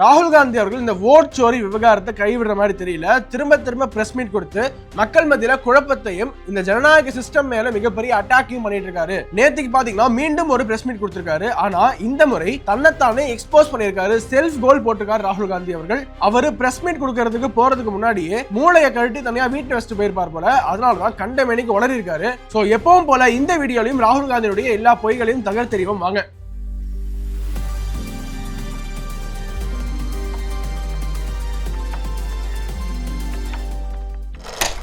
ராகுல் காந்தி அவர்கள் இந்த ஓட் சோரி விவகாரத்தை கைவிடுற மாதிரி தெரியல. திரும்ப திரும்ப பிரஸ் மீட் கொடுத்து மக்கள் மத்தியில குழப்பத்தையும் இந்த ஜனநாயக சிஸ்டம் மேல மிகப்பெரிய அட்டாக்கையும் பண்ணிட்டு இருக்காரு நேத்துக்கு பாத்தீங்கன்னா மீண்டும் ஒரு பிரஸ் மீட் கொடுத்திருக்காரு. ஆனா இந்த முறை தன்னைத்தானே எக்ஸ்போஸ் பண்ணியிருக்காரு. செல்ஃப் கோல் போட்டிருக்காரு ராகுல் காந்தி அவர்கள். அவரு பிரஸ் மீட் கொடுக்கறதுக்கு போறதுக்கு முன்னாடியே மூளையை கழட்டி தனியா வீட்டை வச்சுட்டு போயிருப்பார் போல. அதனாலதான் கண்ட மேனிக்கு உளறி இருக்காரு சோ எப்பவும் போல இந்த வீடியோலையும் ராகுல் காந்தியுடைய எல்லா பொய்களையும் தகர்த்தெறிவோம். வாங்க.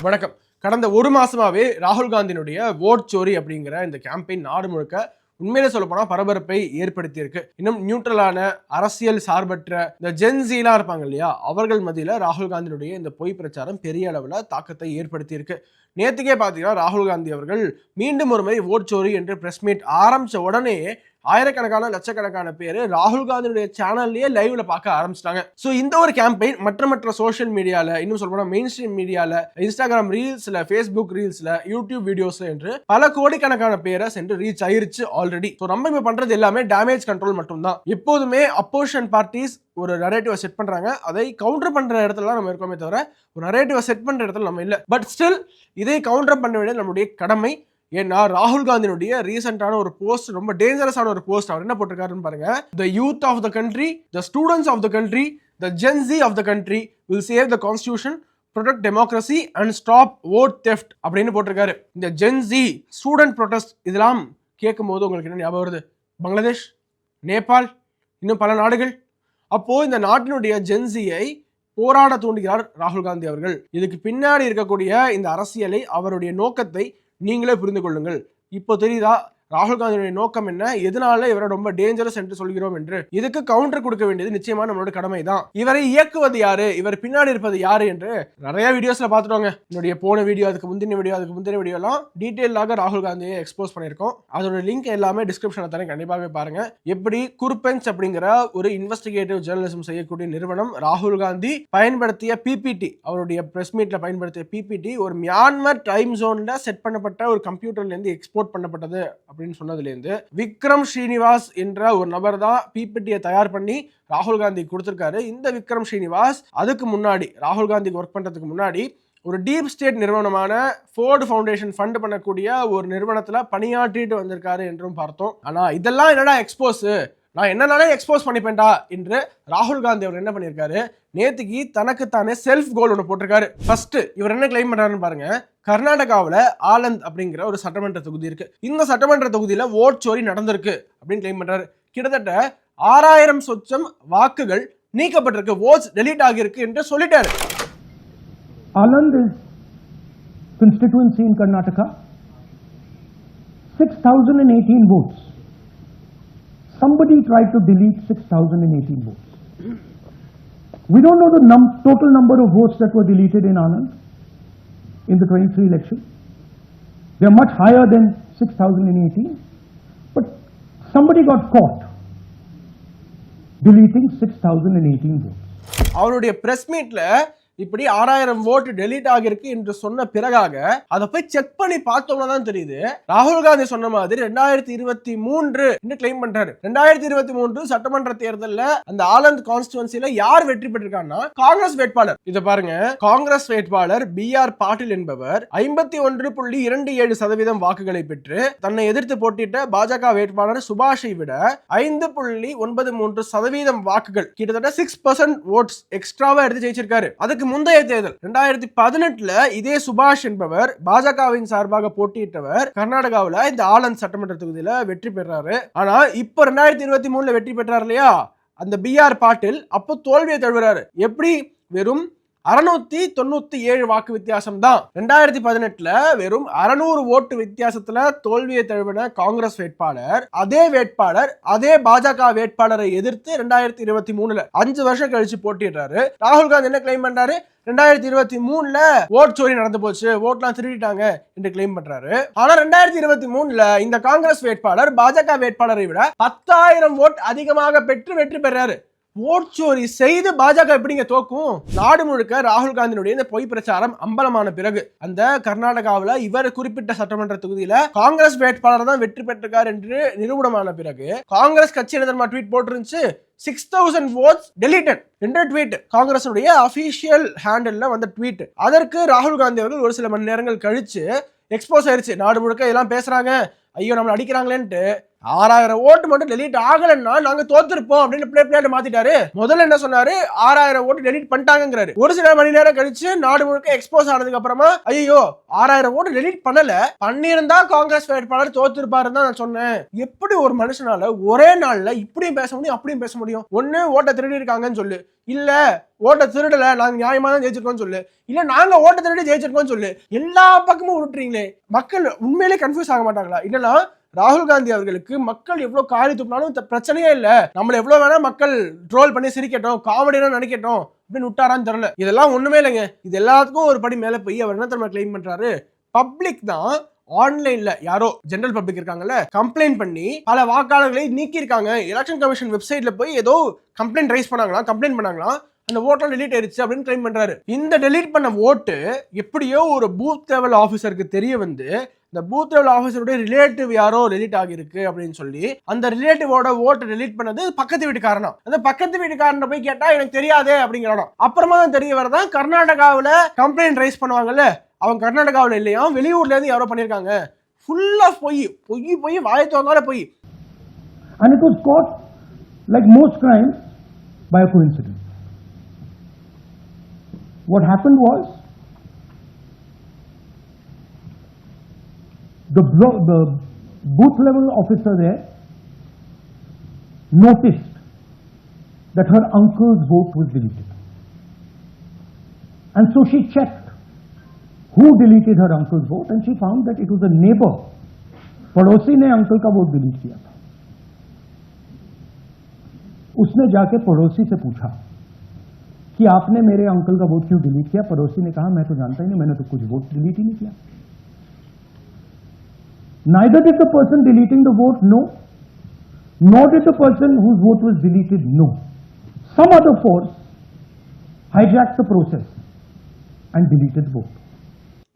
வணக்கம். கடந்த ஒரு மாசமாவே ராகுல் காந்தியினுடைய ஓட் சோரி அப்படிங்கிற இந்த கேம்பெயின் நாடு முழுக்க உண்மையிலே சொல்ல போனா பரபரப்பை ஏற்படுத்தியிருக்கு. இன்னும் நியூட்ரலான அரசியல் சார்பற்ற இந்த ஜென்சிலாம் இருப்பாங்க இல்லையா? அவர்கள் மத்தியில ராகுல் காந்தியினுடைய இந்த பொய் பிரச்சாரம் பெரிய அளவில் தாக்கத்தை ஏற்படுத்தியிருக்கு. நேற்றுக்கே பார்த்தீங்கன்னா ராகுல் காந்தி அவர்கள் மீண்டும் ஒரு மாதிரி ஓட் சோரி என்று பிரஸ் மீட் ஆரம்பித்த உடனே ஆயிரக்கணக்கான லட்சக்கணக்கான பேர் ராகுல் காந்தியுடைய சேனல்லையே லைவ்ல பார்க்க ஆரம்பிச்சிட்டாங்க. ஸோ இந்த ஒரு கேம்பெயின் மற்ற மற்ற சோஷியல் மீடியால இன்னும் சொல்ல மெயின் ஸ்ட்ரீம் மீடியால இன்ஸ்டாகிராம் ரீல்ஸ்ல ஃபேஸ்புக் ரீல்ஸ்ல யூடியூப் வீடியோஸில் என்று பல கோடிக்கணக்கான பேரை சென்று ரீச் ஆயிருச்சு ஆல்ரெடி ஸோ நம்ம இப்போ பண்றது எல்லாமே டேமேஜ் கண்ட்ரோல் மட்டும்தான். எப்போதுமே அப்போசிஷன் பார்ட்டிஸ் ஒரு நரேட்டிவை செட் பண்ணுறாங்க அதை கவுண்டர் பண்ணுற இடத்துல நம்ம இருக்கோமே தவிர ஒரு நரேட்டிவை செட் பண்ணுற இடத்துல நம்ம இல்லை. பட் ஸ்டில் இதை கவுண்டர் பண்ண வேண்டியது நம்மளுடைய கடமை. ஏன்னா ராகுல் காந்தியினுடைய ரீசெண்டான ஒரு போஸ்ட் ரொம்ப டேஞ்சரஸான ஒரு போஸ்ட் அவர் என்ன போட்டிருக்காருன்னு பாருங்க. The youth of the country the students of the country the Gen Z of the country will save the constitution protect democracy and stop vote theft அப்படின்னு போட்டிருக்காரு. இந்த ஜென்சி ஸ்டூடெண்ட் ப்ரொடெஸ்ட் இதெல்லாம் கேட்கும்போது உங்களுக்கு என்ன ஞாபகம் வருது? பங்களாதேஷ் நேபாள் இன்னும் பல நாடுகள் அப்போ இந்த நாட்டினுடைய ஜென்சியை போராட தூண்டுகிறார் ராகுல் காந்தி அவர்கள். இதுக்கு பின்னாடி இருக்கக்கூடிய இந்த அரசியலை அவருடைய நோக்கத்தை நீங்களே புரிந்து கொள்ளுங்கள். இப்போ தெரியுதா? ராகுல் காந்தியுடைய நோக்கம் என்ன? எதனால இவரை ரொம்ப டேஞ்சரஸ் என்று சொல்கிறோம் என்று? இதுக்கு கவுண்டர் கொடுக்க வேண்டியது நிச்சயமா நம்மளோட கடமை தான் இவரை இயக்குவது யாரு? இவர் பின்னாடி இருப்பது யாரு என்று நிறைய வீடியோஸ்ல பாத்துட்டோங்க என்னுடைய போன வீடியோ அதுக்கு முந்தின வீடியோ அதுக்கு முந்தின வீடியோ எல்லாம் டீட்டெயிலாக ராகுல் காந்தியை எக்ஸ்போஸ் பண்ணியிருக்கோம். அதோட லிங்க் எல்லாமே டிஸ்கிரிப்ஷனில் தானே கண்டிப்பாகவே பாருங்க. எப்படி குருபெஞ்ச் அப்படிங்கிற ஒரு இன்வெஸ்டிகேட்டிவ் ஜேர்னலிசம் செய்யக்கூடிய நிறுவனம் ராகுல் காந்தி பயன்படுத்திய பிபிடி அவருடைய பிரஸ் மீட்ல பயன்படுத்திய பிபிடி ஒரு மியான்மர் டைம் ஜோன்ல செட் பண்ணப்பட்ட ஒரு கம்ப்யூட்டர்ல இருந்து எக்ஸ்போர்ட் பண்ணப்பட்டது. அப்படின்னு சொன்னதுலேருந்து விக்ரம் ஸ்ரீனிவாஸ் என்ற ஒரு நபர் தான் பிபிடியை தயார் பண்ணி ராகுல் காந்தி கொடுத்துருக்காரு. இந்த விக்ரம் ஸ்ரீனிவாஸ் அதுக்கு முன்னாடி ராகுல் காந்திக்கு ஒர்க் பண்ணுறதுக்கு முன்னாடி ஒரு டீப் ஸ்டேட் நிறுவனமான ஃபோர்டு ஃபவுண்டேஷன் ஃபண்ட் பண்ணக்கூடிய ஒரு நிறுவனத்தில் பணியாற்றிட்டு வந்திருக்காரு என்றும் பார்த்தோம். ஆனால் இதெல்லாம் என்னடா எக்ஸ்போஸு நான் என்னனாலே எக்ஸ்போஸ் பண்ணிப்பேன்டா என்று ராகுல் காந்தி அவர் என்ன பண்ணியிருக்காரு? நேத்துக்கு தனக்குத்தானே செல்ஃப் கோல் ஒன்று போட்டிருக்காரு. ஃபர்ஸ்ட் இவர் என்ன கிளைம் பண்ணுறாருன்னு பாருங்க. கர்நாடகாவில் ஆலந்த் அப்படிங்கிற ஒரு சட்டமன்ற தொகுதி இருக்கு. இந்த சட்டமன்ற தொகுதியில் ஓட் சோரி நடந்திருக்கு அப்படின்னு கிளைம் பண்றாரு. கிட்டத்தட்ட ஆறாயிரம் சொச்சம் வாக்குகள் நீக்கப்பட்டிருக்கு. ஓட்ஸ் டெலீட் ஆகியிருக்கு என்று சொல்லிட்டாரு. Anand is constituency in Karnataka. 6,018 votes. Somebody tried to delete 6,018 votes. We don't know the num- total number of votes that were deleted in Anand in the 23 election. They're much higher than 6,018. But somebody got caught deleting 6,018 votes. அவருடைய press மீட்ல இப்படி ஆறாயிரம் ஓட்டு delete ஆகிருக்கு என்று சொன்ன பிறகாக அதை போய் செக் பண்ணி பார்த்தோம்னா தான் தெரியுது. ராகுல் காந்தி சொன்ன மாதிரி ரெண்டாயிரத்தி இருபத்தி மூன்று கிளைம் பண்றாரு. ரெண்டாயிரத்தி இருபத்தி மூன்று சட்டமன்ற தேர்தலில் அந்த ஆலந்த் கான்ஸ்டுவன்சில யார் வெற்றி பெற்றிருக்காங்கன்னா காங்கிரஸ் வேட்பாளர். இதை பாருங்க. காங்கிரஸ் வேட்பாளர் பி ஆர் பாட்டில் என்பவர் ஐம்பத்தி ஒன்று புள்ளி இரண்டு ஏழு சதவீதம் வாக்குகளை பெற்று தன்னை எதிர்த்து போட்டியிட்ட பாஜக வேட்பாளர் சுபாஷை விட ஐந்து புள்ளி ஒன்பது மூன்று சதவீதம் வாக்குகள் கிட்டத்தட்ட சிக்ஸ் பர்சன்ட் ஓட்ஸ் எக்ஸ்ட்ராவா எடுத்து ஜெயிச்சிருக்காரு. அதுக்கு முந்தைய தேர்தல் ரெண்டாயிரத்தி பதினெட்டுல இதே சுபாஷ் என்பவர் பாஜகவின் சார்பாக போட்டியிட்டவர் கர்நாடகாவில் இந்த ஆலந்த் சட்டமன்ற தொகுதியில வெற்றி பெறாரு. ஆனா இப்போ ரெண்டாயிரத்தி இருபத்தி மூணுல வெற்றி பெற்றார் இல்லையா? அந்த பி ஆர் பாட்டில் அப்போ தோல்வியை தழுவுறாரு. எப்படி? வெறும் அறுநூத்தி தொண்ணூத்தி ஏழு வாக்கு வித்தியாசம் தான் ரெண்டாயிரத்தி பதினெட்டுல வெறும் அறுநூறு ஓட்டு வித்தியாசத்துல தோல்வியை தழுவின காங்கிரஸ் வேட்பாளர் அதே வேட்பாளர் அதே பாஜக வேட்பாளரை எதிர்த்து ரெண்டாயிரத்தி இருபத்தி மூணுல அஞ்சு வருஷம் கழிச்சு போட்டிடுறாரு. ராகுல் காந்தி என்ன கிளைம் பண்றாரு? ரெண்டாயிரத்தி இருபத்தி மூணுல ஓட் சோரி நடந்து போச்சு. ஓட்லாம் திருடிட்டாங்க என்று கிளைம் பண்றாரு. ஆனா ரெண்டாயிரத்தி இருபத்தி மூணுல இந்த காங்கிரஸ் வேட்பாளர் பாஜக வேட்பாளரை விட பத்தாயிரம் ஓட் அதிகமாக பெற்று வெற்றி பெறாரு. ஓட்சோரி செய்து பாஜக எப்படிங்க தோக்கும்? நாடு முழுக்க ராகுல் காந்தியினுடைய இந்த பொய் பிரச்சாரம் அம்பலமான பிறகு. அந்த கர்நாடகாவில் இவர் குறிப்பிட்ட சட்டமன்ற தொகுதியில காங்கிரஸ் வேட்பாளர் தான் வெற்றி பெற்றிருக்கார் என்று நிரூபணமான பிறகு காங்கிரஸ் கட்சி என்ன தெரியுமா ட்வீட் போட்டிருந்துச்சு? சிக்ஸ் தௌசண்ட் ஓட்ஸ் டெலிட்டட் என்ற ட்வீட் காங்கிரஸுடைய அபிஷியல் ஹேண்டில் வந்த ட்வீட் அதற்கு ராகுல் காந்தி அவர்கள் ஒரு சில மணி நேரங்கள் கழிச்சு எக்ஸ்போஸ் ஆயிருச்சு. நாடு முழுக்க இதெல்லாம் பேசுறாங்க. ஐயோ நம்மளை அடிக்கிறாங்களேன்ட்டு. ஆறாயிரம் ஓட்டு மட்டும் டெலிட் ஆகலைன்னா நாங்க தோத்துருப்போம் அப்படின்னு பிளே பிளேட் மாத்திட்டாரு. முதல்ல என்ன சொன்னாரு? ஆறாயிரம் ஓட்டு டெலிட் பண்ணிட்டாங்கிறாரு ஒரு சில மணி நேரம் கழிச்சு நாடு முழுக்க எக்ஸ்போஸ் ஆனதுக்கு அப்புறமா ஐயோ ஆறாயிரம் ஓட்டு டெலிட் பண்ணல. பண்ணியிருந்தா காங்கிரஸ் வேட்பாளர் தோத்துருப்பாரு தான் நான் சொன்னேன். எப்படி ஒரு மனுஷனால ஒரே நாள்ல இப்படியும் பேச முடியும் அப்படியும் பேச முடியும்? ஒண்ணு ஓட்டை திருடி இருக்காங்கன்னு சொல்லு. இல்ல ஓட்டை திருடல நாங்க நியாயமா தான் ஜெயிச்சிருக்கோம்னு சொல்லு. இல்ல நாங்க ஓட்டை திருடி ஜெயிச்சிருக்கோம்னு சொல்லு. எல்லா பக்கமும் உருட்டுறீங்களே. மக்கள் உண்மையிலே கன்ஃபியூஸ் ஆக மாட்டாங்களா? இல்லைன்னா ராகுல் காந்தி அவர்களுக்கு மக்கள் எவ்வளவு காரி துப்பினாலும் பிரச்சனையே இல்ல. நம்மள எவ்வளவு வேணா மக்கள் ட்ரோல் பண்ணி சிரிக்கட்டும் காமெடியா நினைக்கட்டும் அப்படின்னு விட்டாரான்னு தெரியல. இதெல்லாம் ஒண்ணுமே இல்லைங்க. இது எல்லாத்துக்கும் ஒரு படி மேல போய் அவர் என்ன தெரியுமா கிளைம் பண்றாரு? பப்ளிக் தான் ஆன்லைன்ல யாரோ ஜெனரல் பப்ளிக் இருக்காங்கல்ல கம்ப்ளைண்ட் பண்ணி பல வாக்காளர்களை நீக்கி இருக்காங்க எலெக்ஷன் கமிஷன் வெப்சைட்ல போய் ஏதோ கம்ப்ளைண்ட் ரைஸ் பண்ணாங்களா கம்ப்ளைண்ட் பண்ணாங்களாம். அந்த ஓட்டெல்லாம் டெலீட் ஆயிடுச்சு அப்படின்னு கிளைம் பண்றாரு. இந்த டெலீட் பண்ண ஓட்டு எப்படியோ ஒரு பூத் லெவல் ஆஃபீஸருக்கு தெரிய வந்து இந்த பூத் லெவல் ஆஃபீஸருடைய ரிலேட்டிவ் யாரோ ரிலீட் ஆகிருக்கு அப்படின்னு சொல்லி அந்த ரிலேட்டிவோட ஓட்டை ரிலீட் பண்ணது பக்கத்து வீட்டுக்காரனா. அந்த பக்கத்து வீட்டுக்காரன் போய் கேட்டா எனக்கு தெரியாதே அப்படிங்கிறான் அப்புறமா தான் தெரிய வரதான் கர்நாடகாவில் கம்ப்ளைண்ட் ரைஸ் பண்ணுவாங்கல்ல அவங்க கர்நாடகாவில் இல்லையா வெளியூர்ல இருந்து யாரோ பண்ணியிருக்காங்க. ஃபுல்லாக பொய் பொய் பொய் வாயை தோங்கால பொய். And it was caught, like most crimes, by a coincidence. What happened was, the, blo- the booth level officer there noticed that her uncle's vote was deleted. And so she checked who deleted her uncle's vote and she found that it was a neighbor. पड़ोसी ने uncle का vote delete किया था उसने जाके पड़ोसी से पूछा कि आपने मेरे अंकल का वोट क्यों डिलीट किया पड़ोसी ने कहा मैं तो जानता ही नहीं मैंने तो कुछ वोट डिलीट ही नहीं किया Neither did the person deleting the vote know, nor did the person whose vote was deleted know. Some other force hijacked the process and deleted the vote.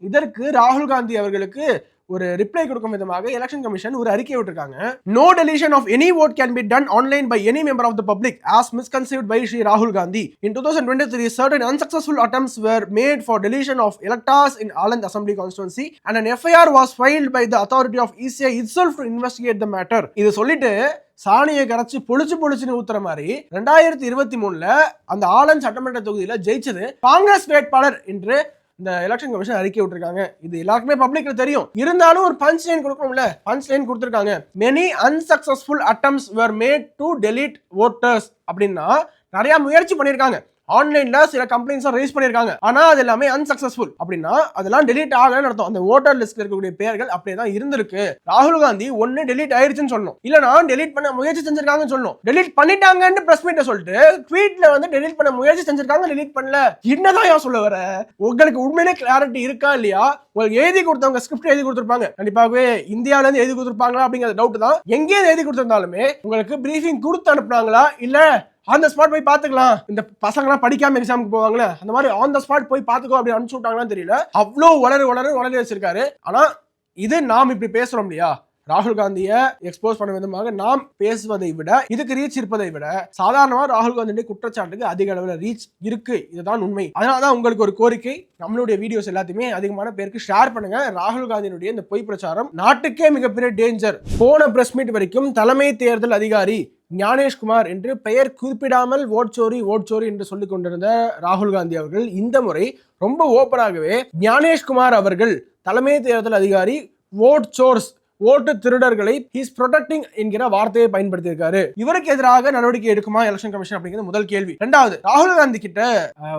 இதற்கு ராகுல் காந்தி அவர்களுக்கு ஒரு ரிப்ளை கொடுக்கும் விதமாக எலெக்ஷன் கமிஷன் ஒரு அறிக்கை விட்டுருக்காங்க. No deletion of any vote can be done online by any member of the public as misconceived by Shri ராகுல் Gandhi in two thousand twenty three certain unsuccessful attempts were made for deletion of electors in Aland Aland constituency and an FIR was filed by the authority of ECI itself to investigate the matter இது சொல்லிட்டு சாணியை கரைச்சு பொழிச்சு பொழிச்சுன்னு ஊத்துற மாதிரி ரெண்டாயிரத்தி இருபத்தி மூணுல அந்த ஆலன் சட்டமன்ற தொகுதியில ஜெயிச்சது காங்கிரஸ் வேட்பாளர் என்று இந்த எலெக்ஷன் கமிஷன் அறிக்கை விட்டுருக்காங்க. இது எல்லாருக்குமே பப்ளிக்ல தெரியும். இருந்தாலும் ஒரு பஞ்ச் லைன் கொடுக்கணும்ல. பஞ்ச் லைன் கொடுத்துருக்காங்க. Many unsuccessful attempts were made to delete voters அப்படின்னா நிறைய முயற்சி பண்ணியிருக்காங்க ஆன்லைன்ல சில கம்ப்ளைண்ட்ஸ் ரைஸ் பண்ணியிருக்காங்க. ஆனா அது எல்லாமே அன்சக்சஸ்ஃபுல் அப்படின்னா அதெல்லாம் டெலிட் ஆகலன்னு நடத்தும் அந்த ஓட்டர் லிஸ்ட்ல இருக்கக்கூடிய பேர்கள் அப்படியே தான் இருந்திருக்கு. ராகுல் காந்தி ஒன்னு டெலிட் ஆயிருச்சுன்னு சொல்லணும். இல்லனா டெலிட் பண்ண முயற்சி செஞ்சிருக்காங்கன்னு சொல்லணும். டெலிட் பண்ணிட்டாங்கன்னு பிரஸ் மீட்ட சொல்லிட்டு ட்வீட்ல வந்து டெலிட் பண்ண முயற்சி செஞ்சிருக்காங்க டெலிட் பண்ணல. என்னதான் ஏன் சொல்ல வர? உங்களுக்கு உண்மையிலே கிளாரிட்டி இருக்கா இல்லையா? உங்களுக்கு எழுதி கொடுத்தவங்க ஸ்கிரிப்ட் எழுதி கொடுத்துருப்பாங்க. கண்டிப்பாகவே இந்தியாவில இருந்து எழுதி கொடுத்துருப்பாங்களா அப்படிங்கிற டவுட் தான். எங்கேயே எழுதி கொடுத்திருந்தாலுமே உங்களுக்கு பிரீஃபிங் கொடுத்து அனுப்புனாங்களா? இல்ல ஆன் த ஸ்பாட் போய் பார்த்துக்கலாம். இந்த பசங்களாம் படிக்காம எக்ஸாமுக்கு போவாங்களே அந்த மாதிரி ஆன் த ஸ்பாட் போய் பார்த்துக்கோ அப்படி அனுப்பிச்சு விட்டாங்களான்னு தெரியல. அவ்வளோ வளர வளர வளர வச்சிருக்காரு. ஆனால் இது நாம் இப்படி பேசுகிறோம் இல்லையா? ராகுல் காந்தியை எக்ஸ்போஸ் பண்ண விதமாக நாம் பேசுவதை விட இதுக்கு ரீச் இருப்பதை விட சாதாரணமாக ராகுல் காந்தியுடைய குற்றச்சாட்டுக்கு அதிக அளவில் ரீச் இருக்கு. இதுதான் உண்மை. அதனால தான் உங்களுக்கு ஒரு கோரிக்கை. நம்மளுடைய வீடியோஸ் எல்லாத்தையுமே அதிகமான பேருக்கு ஷேர் பண்ணுங்க. ராகுல் காந்தியினுடைய இந்த பொய் பிரச்சாரம் நாட்டுக்கே மிகப்பெரிய டேஞ்சர் போன பிரஸ் மீட் வரைக்கும் தலைமை தேர்தல் அதிகாரி ஞானேஷ்குமார் என்று பெயர் குறிப்பிடாமல் ஓட்சோரி ஓட்சோரி என்று சொல்லிக் கொண்டிருந்த ராகுல் காந்தி அவர்கள் இந்த முறை ரொம்ப ஓப்பனாகவே ஞானேஷ்குமார் அவர்கள் தலைமை தேர்தல் அதிகாரி ஓட் சோர்ஸ் ஓட்டு திருடர்களை ஹீஸ் ப்ரொடெக்டிங் என்கிற வார்த்தையை பயன்படுத்தியிருக்காரு. இவருக்கு எதிராக நடவடிக்கை எடுக்குமா எலெக்ஷன் கமிஷன் அப்படிங்கிறது முதல் கேள்வி. ரெண்டாவது ராகுல் காந்தி கிட்ட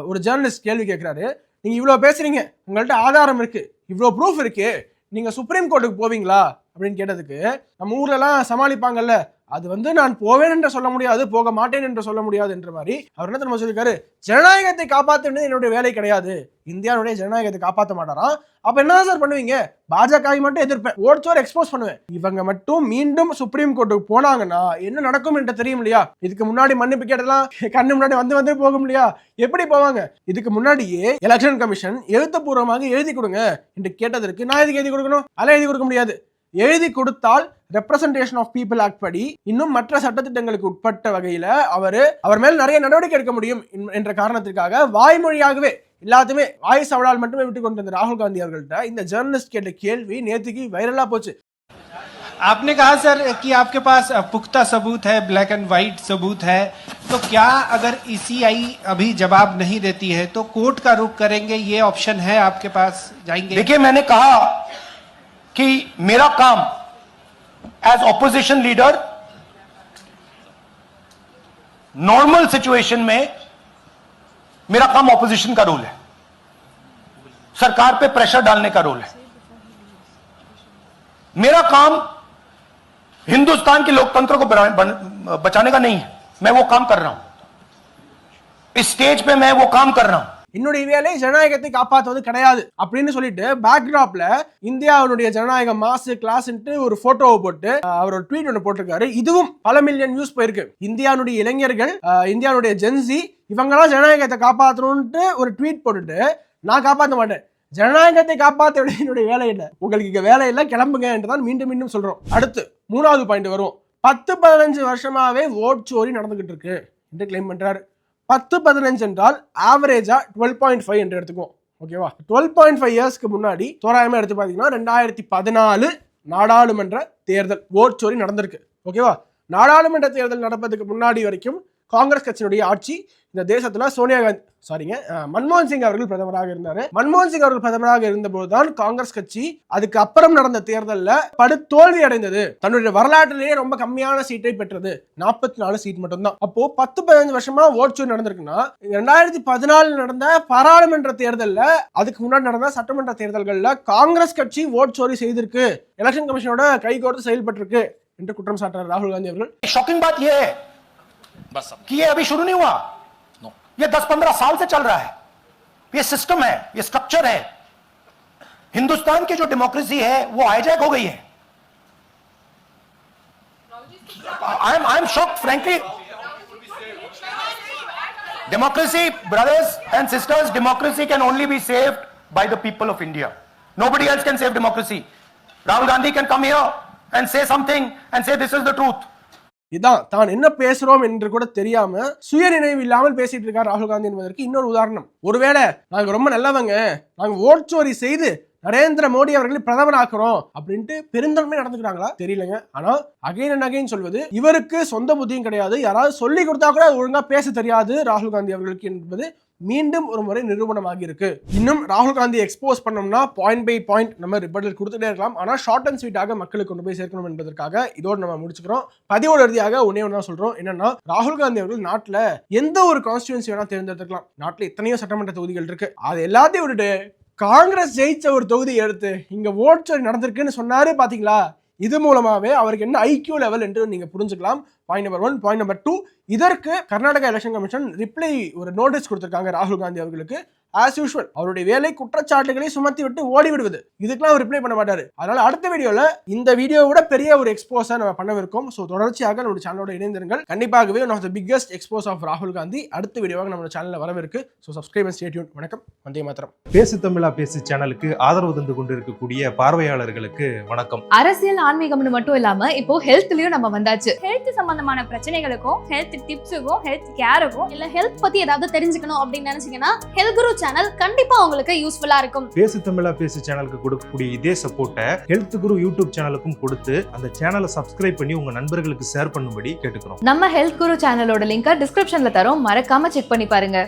ஒரு ஜேர்னலிஸ்ட் கேள்வி கேட்கிறாரு. நீங்க இவ்வளவு பேசுறீங்க உங்கள்ட்ட ஆதாரம் இருக்கு இவ்வளவு ப்ரூஃப் இருக்கு நீங்க சுப்ரீம் கோர்ட்டுக்கு போவீங்களா? அப்படின்னு கேட்டதுக்கு நம்ம ஊர்ல எல்லாம் சமாளிப்பாங்கல்ல அது வந்து நான் போவேன் என்று சொல்ல முடியாது போக மாட்டேன் என்று சொல்ல முடியாது என்ற மாதிரி அவர் என்ன தெரியுமா சொல்லியிருக்காரு? ஜனநாயகத்தை காப்பாற்ற வேண்டியது என்னுடைய வேலை கிடையாது. இந்தியாவுடைய ஜனநாயகத்தை காப்பாற்ற மாட்டாராம் அப்ப என்ன சார் பண்ணுவீங்க? பாஜக மட்டும் எதிர்ப்பேன். ஓட்சோர் எக்ஸ்போஸ் பண்ணுவேன். இவங்க மட்டும் மீண்டும் சுப்ரீம் கோர்ட்டுக்கு போனாங்கன்னா என்ன நடக்கும் என்று தெரியும் இல்லையா? இதுக்கு முன்னாடி மன்னிப்பு கேட்டலாம் கண்ணு முன்னாடி வந்து வந்து போகும் இல்லையா? எப்படி போவாங்க? இதுக்கு முன்னாடியே எலெக்ஷன் கமிஷன் எழுத்துப்பூர்வமாக எழுதி கொடுங்க என்று கேட்டதற்கு நான் எதுக்கு எழுதி கொடுக்கணும்? அதெல்லாம் எழுதி கொடுக்க முடியாது. எழுதி கொடுத்தால் ரெப்ரசன்டேஷன் ஆஃப் பீப்புள் ஆக்ட் படி இன்னும் மற்ற சட்டத்திட்டங்களுக்கு உட்பட்ட வகையில அவரு அவர் மேல் நிறைய நடவடிக்கை எடுக்க முடியும் என்- என்ற காரணத்திற்காக வாய்மொழியாகவே எல்லாத்தையுமே வாய் சவடால் மட்டுமே விட்டு கொண்டு வந்த ராகுல் காந்தி அவர்கள்ட்ட இந்த ஜேர்னலிஸ்ட் கேட்ட கேள்வி நேத்துக்கு வைரலா போச்சு आपने कहा सर कि आपके पास पुख्ता सबूत है ब्लैक एंड व्हाइट सबूत है तो क्या अगर ईसीआई अभी जवाब नहीं देती है तो कोर्ट का रुख करेंगे ये ऑप्शन है आपके पास जाएंगे देखिए मैंने कहा कि मेरा काम as opposition leader normal situation में मेरा काम ऑपोजिशन का रोल है। सरकार पे प्रेशर डालने का रोल है। मेरा काम हिंदुस्तान के लोकतंत्र को बचाने का नहीं है। मैं वो काम कर रहा हूँ। स्टेज पे मैं वो काम कर रहा हूँ। என்னுடைய வேலை ஜனநாயகத்தை காப்பாற்றுவது கிடையாது அப்படின்னு சொல்லிட்டு பேக்ராப்ல இந்தியாவுடைய ஜனநாயக மாசு கிளாஸ்ன்ட்டு ஒரு போட்டோவை போட்டு அவர் ஒரு ட்வீட் ஒன்று போட்டிருக்காரு. இதுவும் பல மில்லியன் வியூஸ் போயிருக்கு. இந்தியாவுடைய இளைஞர்கள் இந்தியாவுடைய ஜென்சி இவங்கெல்லாம் ஜனநாயகத்தை காப்பாற்றணும்ட்டு ஒரு ட்வீட் போட்டுட்டு நான் காப்பாற்ற மாட்டேன். ஜனநாயகத்தை காப்பாற்ற என்னுடைய வேலை இல்லை உங்களுக்கு இங்க வேலை இல்லை கிளம்புங்க என்று தான் மீண்டும் மீண்டும் சொல்றோம். அடுத்து மூணாவது பாயிண்ட் வரும். பத்து பதினஞ்சு வருஷமாவே ஓட் சோரி நடந்துகிட்டு இருக்கு என்று கிளைம் பண்றாரு. பத்து பதினஞ்சு என்றால் ஆவரேஜா டுவெல் பாயிண்ட் ஃபைவ் என்று எடுத்துக்குவோம். ஓகேவா டுவெல் பாயிண்ட் ஃபைவ் இயர்ஸ்க்கு முன்னாடி தோராயமா எடுத்து பார்த்தீங்கன்னா ரெண்டாயிரத்தி பதினாலு நாடாளுமன்ற தேர்தல் ஓட் சோரி நடந்திருக்கு. ஓகேவா நாடாளுமன்ற தேர்தல் நடப்பதுக்கு முன்னாடி வரைக்கும் காங்கிரஸ் கட்சியினுடைய ஆட்சி இந்த தேசத்தில் சோனியா காந்தி சாரிங்க மன்மோகன் சிங் அவர்கள் பிரதமராக இருந்தார். மன்மோகன் சிங் அவர்கள் பிரதமராக இருந்தபோது தான் காங்கிரஸ் கட்சி அதுக்கு அப்புறம் நடந்த தேர்தலில் படு தோல்வி அடைந்தது. தன்னுடைய வரலாற்றிலேயே ரொம்ப கம்மியான சீட்டை பெற்றது. நாற்பத்தி நாலு சீட் மட்டும்தான். அப்போ பத்து பதினஞ்சு வருஷமா ஓட்சூர் நடந்திருக்குன்னா ரெண்டாயிரத்தி பதினாலு நடந்த பாராளுமன்ற தேர்தலில் அதுக்கு முன்னாடி நடந்த சட்டமன்ற தேர்தல்களில் காங்கிரஸ் கட்சி ஓட் சோரி செய்திருக்கு. எலெக்ஷன் கமிஷனோட கைகோர்த்து செயல்பட்டிருக்கு என்று குற்றம் சாட்டுறார் ராகுல் காந்தி அவர்கள். ஷாக்கிங் பாத் ஏ பஸ். கி அபி ஷுரு ये 10-15 साल से चल रहा है। ये सिस्टम है, ये स्ट्रक्चर है। हिंदुस्तान की जो डेमोक्रेसी है, वो हाईजैक हो गई है। I am I am shock frankly democracy brothers and sisters democracy can only be saved by the people of India nobody else can save democracy Rahul Gandhi can come here and say something and say this is the truth இதான் தான் என்ன பேசுறோம் என்று கூட தெரியாம சுய நினைவு இல்லாமல் பேசிட்டு இருக்கார் ராகுல் காந்தி என்பதற்கு இன்னொரு உதாரணம். ஒருவேளை நாங்க ரொம்ப நல்லவங்க நாங்க ஓட்சோரி செய்து நரேந்திர மோடி அவர்களை பிரதமர் ஆக்குறோம் அப்படின்ட்டு பெருந்தன்மை நடந்துக்கிறாங்களா? தெரியலங்க. ஆனா அகைன் அண்ட் அகைன் சொல்வது இவருக்கு சொந்த புத்தியும் கிடையாது. யாராவது சொல்லி கொடுத்தா கூட ஒழுங்கா பேச தெரியாது ராகுல் காந்தி அவர்களுக்கு என்பது மீண்டும் ஒரு முறை நிரூபணமாகி இருக்கு இன்னும் ராகுல் காந்தி எக்ஸ்போஸ் பண்ணோம்னா பாயிண்ட் பை பாயிண்ட் நம்ம ரிப்போர்ட்டில் கொடுத்துட்டே இருக்கலாம். ஆனால் ஷார்ட் அண்ட் ஸ்வீட்டாக மக்களுக்கு கொண்டு போய் சேர்க்கணும் என்பதற்காக இதோடு நம்ம முடிச்சுக்கிறோம். பதிவோட இறுதியாக ஒன்னே ஒன்று தான் சொல்றோம். என்னன்னா ராகுல் காந்தி அவர்கள் நாட்டில் எந்த ஒரு கான்ஸ்டியூன்சி வேணா தேர்ந்தெடுத்துக்கலாம். நாட்டில் எத்தனையோ சட்டமன்ற தொகுதிகள் இருக்கு. அது எல்லாத்தையும் விட்டுட்டு காங்கிரஸ் ஜெயிச்ச ஒரு தொகுதி எடுத்து இங்க ஓட் நடந்திருக்குன்னு சொன்னாரு பாத்தீங்களா? இது மூலமாகவே அவருக்கு என்ன ஐக்கியூ லெவல் என்று நீங்கள் புரிஞ்சுக்கலாம். Point number one point number two இதற்கு கர்நாடகா எலெக்ஷன் கமிஷன் ரிப்ளை ஒரு நோட்டீஸ் கொடுத்துருக்காங்க ராகுல் காந்தி அவர்களுக்கு. ஆஸ் யூஷுவல் அவருடைய வேலை குற்றச்சாட்டுகளை சுமத்தி விட்டு ஓடி விடுவது இதுக்கெல்லாம் அவர் ரிப்ளை பண்ண மாட்டாரு. அதனால அடுத்த வீடியோல இந்த வீடியோவை விட பெரிய ஒரு எக்ஸ்போஸா நம்ம பண்ணவிருக்கோம். ஸோ தொடர்ச்சியாக நம்ம சேனலோட இணைந்திருங்கள். கண்டிப்பாகவே one of the biggest expose of ராகுல் காந்தி அடுத்த வீடியோவாக நம்ம சேனல்ல வரவிருக்கு. So subscribe and stay tuned வணக்கம். வந்தே மாத்திரம் பேசு தமிழா பேசு சேனலுக்கு ஆதரவு தந்து கொண்டிருக்கக்கூடிய பார்வையாளர்களுக்கு வணக்கம். அரசியல் ஆன்மீகம்னு மட்டும் இல்லாம இப்போ ஹெல்த்லயும் நம்ம வந்தாச்சு. ஹெல்த் சம்பந்தமான பிரச்சனைகளுக்கும் ஹெல்த் டிப்ஸுக்கும் ஹெல்த் கேருக்கும் இல்ல ஹெல்த் பத்தி ஏதாவது தெரிஞ்சுக்கணும் அப்படின்னு நினைச்சீங்கன்னா ஹெல்த் குரு சேனல் கண்டிப்பா உங்களுக்கு யூஸ்ஃபுல்லா இருக்கும். பேசு தமிழா பேசு சேனலுக்கு கொடுக்கக்கூடிய இதே சப்போர்ட்டை ஹெல்த் குரு யூடியூப் சேனலுக்கும் கொடுத்து அந்த சேனலை சப்ஸ்கிரைப் பண்ணி உங்க நண்பர்களுக்கு ஷேர் பண்ணும்படி கேட்டுக்கிறோம். நம்ம ஹெல்த் குரு சேனலோட லிங்கை டிஸ்கிரிப்ஷன்ல தரோம். மறக்காம செக் பண்ணி பாருங்க.